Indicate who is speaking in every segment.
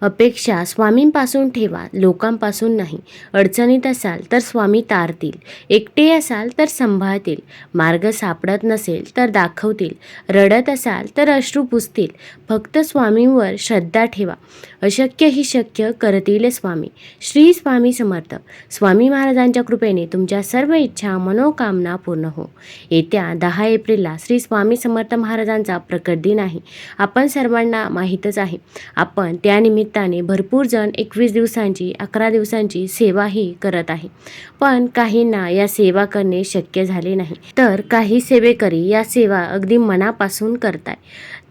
Speaker 1: अपेक्षा स्वामींपासून ठेवा लोकांपासून नाही. अडचणीत असाल तर स्वामी तारतील. एकटे असाल तर सांभाळतील. मार्ग सापडत नसेल तर दाखवतील. रडत असाल तर अश्रू पुसतील. फक्त स्वामींवर श्रद्धा ठेवा. अशक्य ही शक्य करतील स्वामी. श्री स्वामी समर्थ. स्वामी महाराजांच्या कृपेने तुमच्या सर्व इच्छा मनोकामना पूर्ण हो. येत्या दहा एप्रिलला श्री स्वामी समर्थ महाराजांचा प्रकट दिन आहे. आपण सर्वांना माहीतच आहे. आपण त्यानिमित्त निमित्ताने भरपूर जण एकवीस दिवसांची अकरा दिवसांची सेवाही करत आहे. पण काहींना या सेवा करणे शक्य झाले नाही. तर काही सेवेकरी या सेवा अगदी मनापासून करताय.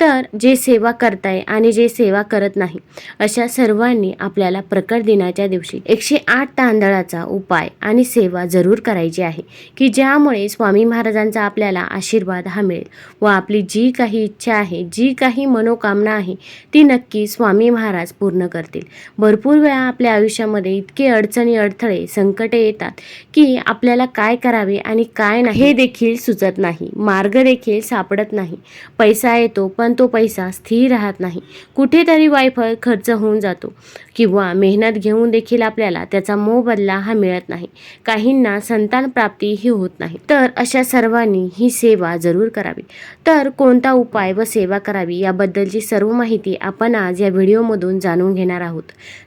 Speaker 1: तर जे सेवा करताय आणि जे सेवा करत नाही अशा सर्वांनी आपल्याला प्रकट दिनाच्या दिवशी एकशे आठ तांदळाचा उपाय आणि सेवा जरूर करायची आहे की ज्यामुळे स्वामी महाराजांचा आपल्याला आशीर्वाद हा मिळेल व आपली जी काही इच्छा आहे जी काही मनोकामना आहे ती नक्की स्वामी महाराज पूर्ण करतील. भरपूर वेळा आपल्या आयुष्यामध्ये इतके अडचणी अडथळे संकटे येतात की आपल्याला काय करावे आणि काय नाही हे देखील सुचत नाही. मार्ग देखील सापडत नाही. पैसा येतो पण तो पैसा स्थिर राहत नाही. कुठेतरी वायफळ खर्च होऊन जातो किंवा मेहनत घेऊन देखील आपल्याला त्याचा मोबदला हा मिळत नाही. काहींना संतान प्राप्ती ही होत नाही. तर अशा सर्वांनी ही सेवा जरूर करावी. तर कोणता उपाय व सेवा करावी याबद्दलची सर्व माहिती आपण आज या व्हिडिओमधून जाणून घेणार आहोत.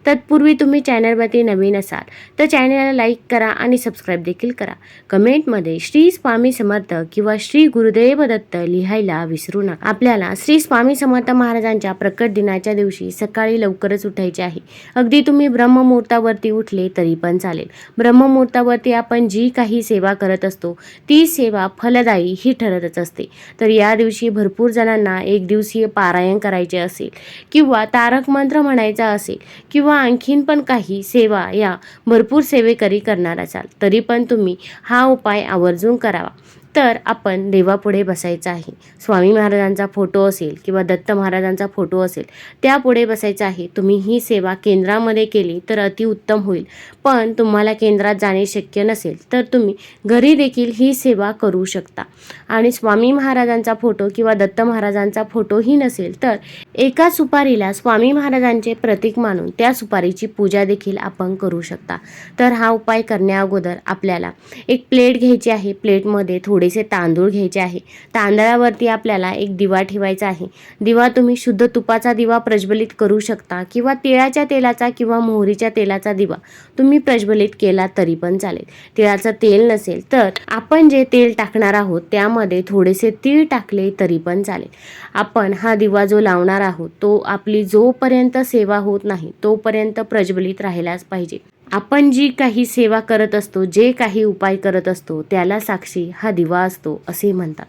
Speaker 1: तत्पूर्वी तुम्ही चॅनलवरती नवीन असाल तर चॅनलला लाईक करा आणि सबस्क्राईब देखील करा. कमेंटमध्ये श्री स्वामी समर्थ किंवा श्री गुरुदेव दत्त लिहायला विसरू नका. आपल्याला श्री स्वामी समर्थ महाराजांच्या प्रकट दिनाच्या दिवशी सकाळी लवकरच उठायचे आहे. अगदी तुम्ही ब्रह्ममुहूर्तावरती उठले तरी पण चालेल. ब्रह्ममुहूर्तावरती आपण जी काही सेवा करत असतो ती सेवा फलदायी ही ठरतच असते. तर या दिवशी भरपूर जणांना एक दिवसीय पारायण करायचे असेल किंवा तारक मंत्र आणायचा असेल किंवा आणखीन पण काही सेवा या भरपूर सेवेकरी करणार असाल तरी पण तुम्ही हा उपाय आवर्जून करावा. तर आपण देवापुढे बसायचं आहे. स्वामी महाराजांचा फोटो असेल किंवा दत्त महाराजांचा फोटो असेल त्यापुढे बसायचं आहे. तुम्ही ही सेवा केंद्रामध्ये केली तर अतिउत्तम होईल. पण तुम्हाला केंद्रात जाणे शक्य नसेल तर तुम्ही घरी देखील ही सेवा करू शकता. आणि स्वामी महाराजांचा फोटो किंवा दत्त महाराजांचा फोटोही नसेल तर एका सुपारीला स्वामी महाराजांचे प्रतीक मानून त्या सुपारीची पूजा देखील आपण करू शकता. तर हा उपाय करण्या अगोदर आपल्याला एक प्लेट घ्यायची आहे. प्लेटमध्ये थोडेसे तांदूळ घ्यायचे आहे. तांदळावरती आपल्याला एक दिवा ठेवायचा आहे. दिवा तुम्ही शुद्ध तुपाचा दिवा प्रज्वलित करू शकता किंवा तिळाच्या तेलाचा किंवा मोहरीच्या तेलाचा दिवा तुम्ही प्रज्वलित केला तरी पण चालेल. तिळाचं तेल नसेल तर आपण जे तेल टाकणार आहोत त्यामध्ये थोडेसे तीळ टाकले तरी पण चालेल. आपण हा दिवा जो लावणार आहोत तो आपली जोपर्यंत सेवा होत नाही तोपर्यंत प्रज्वलित राहिलाच पाहिजे. आपण जी काही सेवा करत असतो जे काही उपाय करत असतो त्याला साक्षी हा दिवा असतो असे म्हणतात.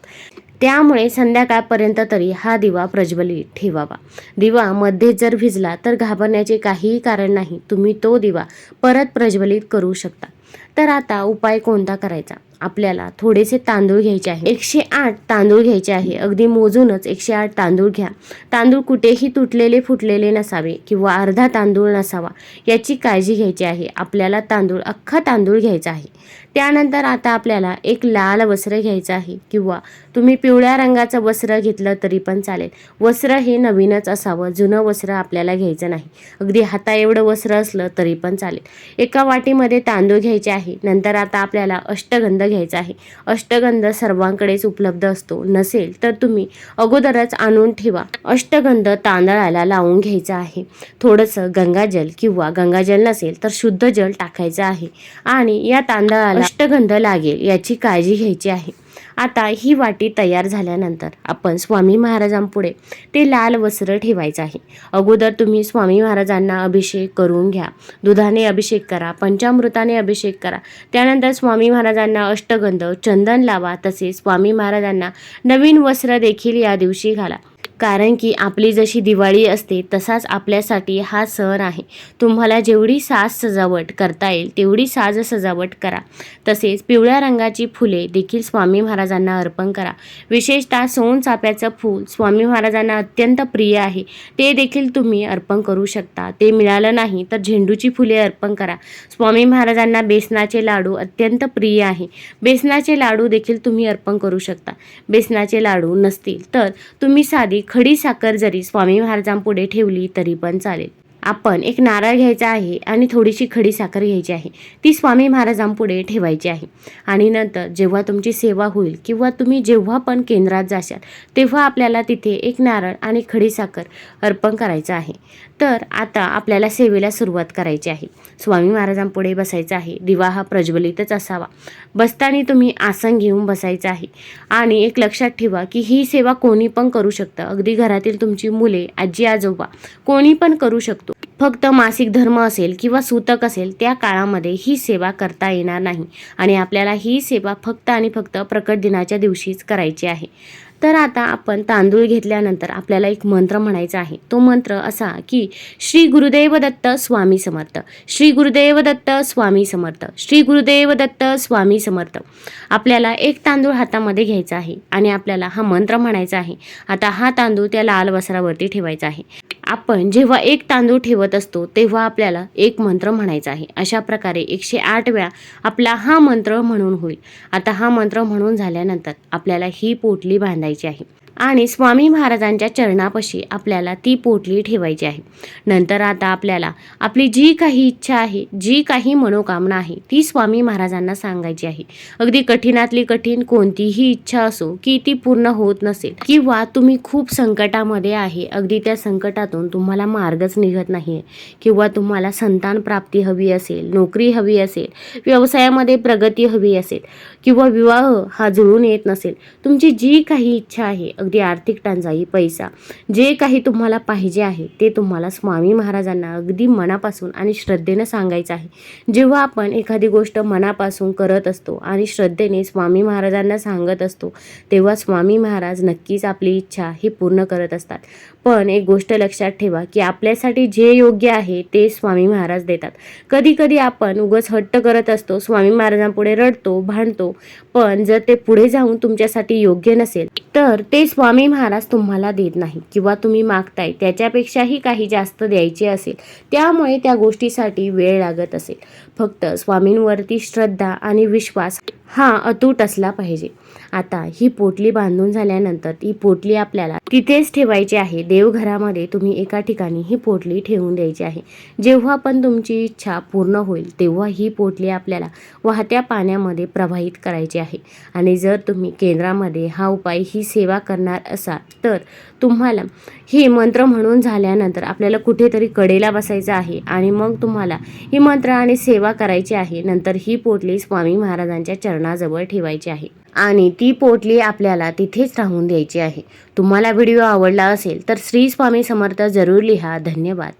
Speaker 1: त्यामुळे संध्याकाळपर्यंत तरी हा दिवा प्रज्वलित ठेवावा. दिवा मध्ये जर भिजला तर घाबरण्याचे काहीही कारण नाही. तुम्ही तो दिवा परत प्रज्वलित करू शकता. तर आता उपाय कोणता करायचा? आपल्याला थोडेसे तांदूळ घ्यायचे आहे. एकशे आठ तांदूळ घ्यायचे आहे. अगदी मोजूनच एकशे आठ तांदूळ घ्या. तांदूळ कुठेही तुटलेले फुटलेले नसावे किंवा अर्धा तांदूळ नसावा याची काळजी घ्यायची आहे. आपल्याला तांदूळ अख्खा तांदूळ घ्यायचा आहे. त्यानंतर आता आपल्याला एक लाल वस्त्र घ्यायचं आहे किंवा तुम्ही पिवळ्या रंगाचं वस्त्र घेतलं तरी पण चालेल. वस्त्र हे नवीनच असावं. जुनं वस्त्र आपल्याला घ्यायचं नाही. अगदी हाता एवढं वस्त्र असलं तरी पण चालेल. एका वाटीमध्ये तांदूळ घ्यायचे आहे. नंतर आता आपल्याला अष्टगंध घ्यायचा आहे. अष्टगंध सर्वांकडेच उपलब्ध असतो. नसेल तर तुम्ही अगोदरच आणून ठेवा. अष्टगंध तांदळाला लावून घ्यायचा आहे. थोडंसं गंगाजल किंवा गंगाजल नसेल तर शुद्ध जल टाकायचं आहे. आणि या तांदळाला अष्टगंध लागेल याची काळजी घ्यायची आहे. आता ही वाटी तयार झाल्यानंतर आपण स्वामी महाराजांपुढे ते लाल वस्त्र ठेवायचं आहे. अगोदर तुम्ही स्वामी महाराजांना अभिषेक करून घ्या. दुधाने अभिषेक करा पंचामृताने अभिषेक करा. त्यानंतर स्वामी महाराजांना अष्टगंध चंदन लावा. तसेच स्वामी महाराजांना नवीन वस्त्र देखील या दिवशी घाला. कारण की आपली जशी दिवाळी असते तसाच आपल्यासाठी हा सण आहे. तुम्हाला जेवढी साज सजावट करता येईल तेवढी साज सजावट करा. तसेच पिवळ्या रंगाची फुले देखील स्वामी महाराजांना अर्पण करा. विशेषतः सोनचाफ्याचं फूल स्वामी महाराजांना अत्यंत प्रिय आहे. ते देखील तुम्ही अर्पण करू शकता. ते मिळालं नाही तर झेंडूची फुले अर्पण करा. स्वामी महाराजांना बेसनाचे लाडू अत्यंत प्रिय आहे. बेसनाचे लाडू देखील तुम्ही अर्पण करू शकता. बेसनाचे लाडू नसतील तर तुम्ही साधी खडी साखर जरी स्वामी महाराजांपुढे ठेवली तरी पण चालेल. आपण एक नारळ घ्यायचा आहे आणि थोडीशी खडी साखर घ्यायची आहे. ती स्वामी महाराजांपुढे ठेवायची आहे. आणि नंतर जेव्हा तुमची सेवा होईल किंवा तुम्ही जेव्हा पण केंद्रात जाशाल तेव्हा आपल्याला तिथे एक नारळ आणि खडी साखर अर्पण करायचं आहे. तर आता आपल्याला सेवेला सुरुवात करायची आहे. स्वामी महाराजांपुढे बसायचं आहे. दिवा हा प्रज्वलितच असावा. बसताना तुम्ही आसन घेऊन बसायचं आहे. आणि एक लक्षात ठेवा की ही सेवा कोणी पण करू शकतं. अगदी घरातील तुमची मुले आजी आजोबा कोणी पण करू शकतो. फक्त मासिक धर्म असेल किंवा सूतक असेल त्या काळामध्ये ही सेवा करता येणार नाही. आणि आपल्याला ही सेवा फक्त आणि फक्त प्रकट दिनाच्या दिवशीच करायची आहे. तर आता आपण तांदूळ घेतल्यानंतर आपल्याला एक मंत्र म्हणायचा आहे. तो मंत्र असा की श्री गुरुदेव दत्त स्वामी समर्थ. श्री गुरुदेव दत्त स्वामी समर्थ. श्री गुरुदेव दत्त स्वामी समर्थ. आपल्याला एक तांदूळ हातामध्ये घ्यायचा आहे आणि आपल्याला हा मंत्र म्हणायचा आहे. आता हा तांदूळ त्या लाल वस्त्रावरती ठेवायचा आहे. आपण जेव्हा एक तांदूळ ठेवत असतो तेव्हा आपल्याला एक मंत्र म्हणायचा आहे. अशा प्रकारे एकशे आठ वेळा आपला हा मंत्र म्हणून होईल. आता हा मंत्र म्हणून झाल्यानंतर आपल्याला ही पोटली बांधायची आहे. आणि स्वामी महाराजांच्या चरणापाशी आपल्याला ती पोटली ठेवायची आहे. नंतर आता आपल्याला आपली जी काही इच्छा आहे जी काही मनोकामना आहे ती स्वामी महाराजांना सांगायची आहे. अगदी कठीणातली कठीण कोणतीही इच्छा असो की ती पूर्ण होत नसेल किंवा तुम्ही खूप संकटामध्ये आहे अगदी त्या संकटातून तुम्हाला मार्गच निघत नाही किंवा तुम्हाला संतान प्राप्ती हवी असेल नोकरी हवी असेल व्यवसायामध्ये प्रगती हवी असेल किंवा विवाह हा जुळून येत नसेल तुमची जी काही इच्छा आहे अगदी आर्थिक टंचाई पैसा. जे काही तुम्हाला पाहिजे आहे ते तुम्हाला स्वामी महाराजांना अगदी मनापासून आणि श्रद्धेनं सांगायचं आहे. जेव्हा आपण एखादी गोष्ट मनापासून करत असतो आणि श्रद्धेने स्वामी महाराजांना सांगत असतो तेव्हा स्वामी महाराज नक्कीच आपली इच्छा ही पूर्ण करत असतात. पण एक गोष्ट लक्षात ठेवा की आपल्यासाठी जे योग्य आहे ते स्वामी महाराज देतात. कधी कधी आपण उगच हट्ट करत असतो स्वामी महाराजांपुढे रडतो भांडतो पण जर ते पुढे जाऊन तुमच्यासाठी योग्य नसेल तर ते स्वामी महाराज तुम्हाला देत नाही किंवा तुम्ही मागताय त्याच्यापेक्षाही काही जास्त द्यायचे असेल त्यामुळे त्या गोष्टीसाठी वेळ लागत असेल. फक्त स्वामींवरती श्रद्धा आणि विश्वास हा अतूट असला पाहिजे. आता ही पोटली बांधून झाल्यानंतर ही पोटली आपल्याला तिथेच ठेवायची आहे. देवघरामध्ये तुम्ही एका ठिकाणी ही पोटली ठेवून द्यायची आहे. जेव्हा पण तुमची इच्छा पूर्ण होईल तेव्हा ही पोटली आपल्याला वाहत्या पाण्यामध्ये प्रवाहित करायची आहे. आणि जर तुम्ही केंद्रामध्ये हा उपाय ही सेवा करणार असाल तर तुम्हाला हे मंत्र म्हणून झाल्यानंतर आपल्याला कुठेतरी कडेला बसायचं आहे आणि मग तुम्हाला ही मंत्र आणि सेवा करायची आहे. नंतर ही पोटली स्वामी महाराजांच्या चरणाजवळ ठेवायची आहे. आणि ती पोटली आपल्याला तिथेच राहून द्यायची आहे. तुम्हाला व्हिडिओ आवडला असेल तर श्री स्वामी समर्थ जरूर लिहा. धन्यवाद.